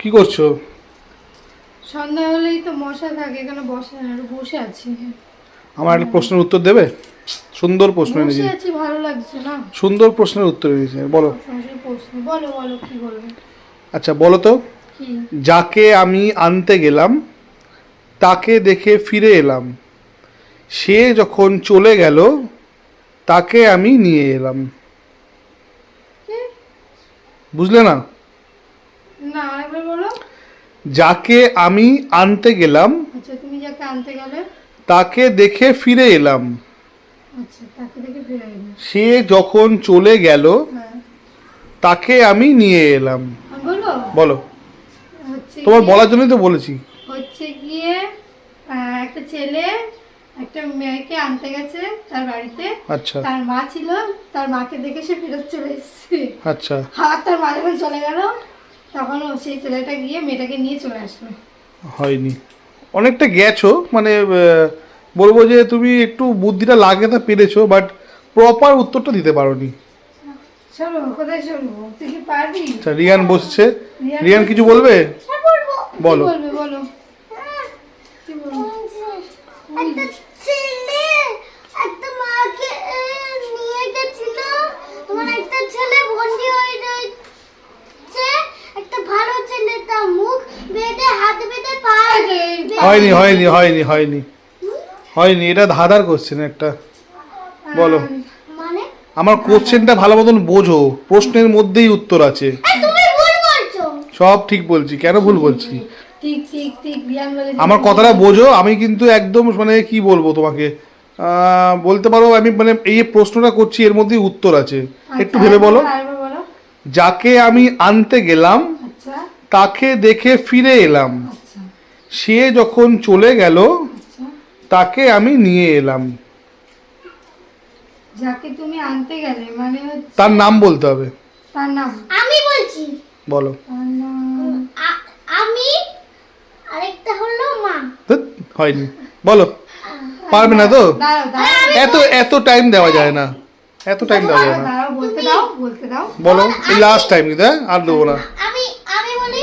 কি করছ? সন্ধ্যা হলেই তো মশা থাকে এখানে বসে আর বসে আছি। আমার একটা প্রশ্নের উত্তর দেবে? সুন্দর প্রশ্ন এনেছি। বসে আছি ভালো লাগছে না? সুন্দর প্রশ্নের উত্তর এনেছি। বলো। প্রশ্ন বলো বলো কি বলবে? আচ্ছা বলো তো। যাকে আমি আনতে গেলাম তাকে দেখে ফিরে এলাম। সে যখন চলে গেল তাকে আমি নিয়ে এলাম। বুঝলে না না? যাকে আমি আনতে গেলাম আচ্ছা তুমি যাকে আনতে গেলে? তাকে দেখে ফিরে এলাম। আচ্ছা তাকে দেখে ফিরে এলে। সে যখন চলে গেল হ্যাঁ। তাকে আমি নিয়ে এলাম। বলো। বলো। তোমার বলার জন্যই তো বলেছি। হচ্ছে গিয়ে একটা ছেলে একটা মেয়েকে আনতে গেছে তার বাড়িতে। আচ্ছা। তার মা ছিল তার মাকে দেখে সে ফেরত চলে এসেছে। আচ্ছা। আর তার মা যখন চলে গেল। তখন সেই ছেলেটা গিয়ে মেয়েটাকে নিয়ে চলে আসলো। হয়নি। অনেকটা গেছো মানে বলব যে তুমি একটু বুদ্ধিটা লাগাতে পেরেছ বাট প্রপার উত্তরটা দিতে পারোনি। চলো কোথায় চলবো? তুই কি পারবি? আচ্ছা রিয়ান বসছে। রিয়ান কিছু বলবে? বলো। কি বলবে বলো কি বলব একটা ছেলে একটা মাকে এ, নিয়ে গেছিল তোমার একটা ছেলে বন্দি হয়ে রয়েছে একটা ভালো ছেলে তার মুখ বেঁধে হাত বেঁধে পা বেঁধে- হয়নি হয়নি হয়নি হয়নি। হয়নি এটা ধাঁধার কোশ্চেন একটা। বলো। মানে। আমার কোশ্চেনটা ভালো মতন বোঝো। প্রশ্নের মধ্যেই উত্তর আছে। সব ঠিক বলছি। কেন ভুল বলছি? আমার কথাটা বোঝো। আমি কিন্তু একদম মানে কি বলব তোমাকে? বলতে পারো আমি মানে এই প্রশ্নটা করছি এর মধ্যেই উত্তর আছে। একটু ভেবে বলো। যাকে আমি আনতে গেলাম আচ্ছা। তাকে দেখে ফিরে এলাম। আচ্ছা সে যখন চলে গেল আচ্ছা। তাকে আমি নিয়ে এলাম। যাকে তুমি আনতে গেলে মানে তার নাম বলতে হবে। তার নাম? আমি বলছি। বলো। আমি আরেকটা হলো মা। হয়নি। বলো। পারবে না তো? এত এত টাইম দেওয়া যায় না। এত টাইম দেওয়া যায় না। বলতে দাও বলতে দাও। বলো এই লাস্ট টাইম কিন্তু হ্যাঁ? আর দেবো না। আমি আমি বলি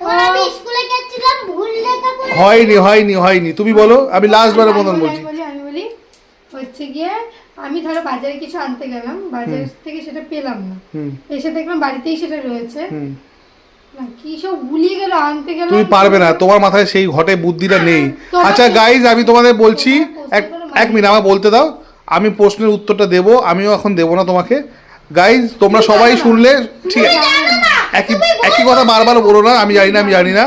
তোমার আমি স্কুলে গেছিলাম ভুল লেখা করে হয়নি হয়নি হয়নি। তুমি বলো আমি লাস্ট বারের মতন বলছি। আমি বলি হচ্ছে গিয়ে আমি ধরো বাজারে কিছু আনতে গেলাম বাজার থেকে সেটা পেলাম না। এসে দেখলাম বাড়িতেই সেটা রয়েছে। তুমি পারবে না তোমার মাথায় সেই ঘটে বুদ্ধিটা নেই। আচ্ছা গাইজ আমি তোমাদের বলছি এক এক মিনিট আমার বলতে দাও আমি প্রশ্নের উত্তরটা দেবো আমিও এখন দেবো না তোমাকে। গাইজ তোমরা সবাই শুনলে ঠিক আছে একই একই কথা বারবার বলো না আমি জানি না আমি জানি না।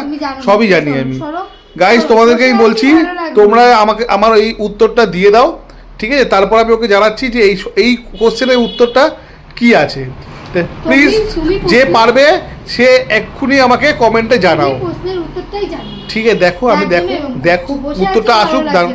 সবই জানি আমি। গাইজ সরো, তোমাদেরকে আমি সরো, বলছি তোমরা আমাকে আমার এই উত্তরটা দিয়ে দাও ঠিক আছে? তারপর আমি ওকে জানাচ্ছি যে এই এই কোশ্চেনের উত্তরটা কি আছে। প্লিজ যে পারবে সে এক্ষুনি আমাকে কমেন্টে জানাও। ঠিক আছে দেখো আমি দেখো দেখো উত্তরটা আসুক আসুক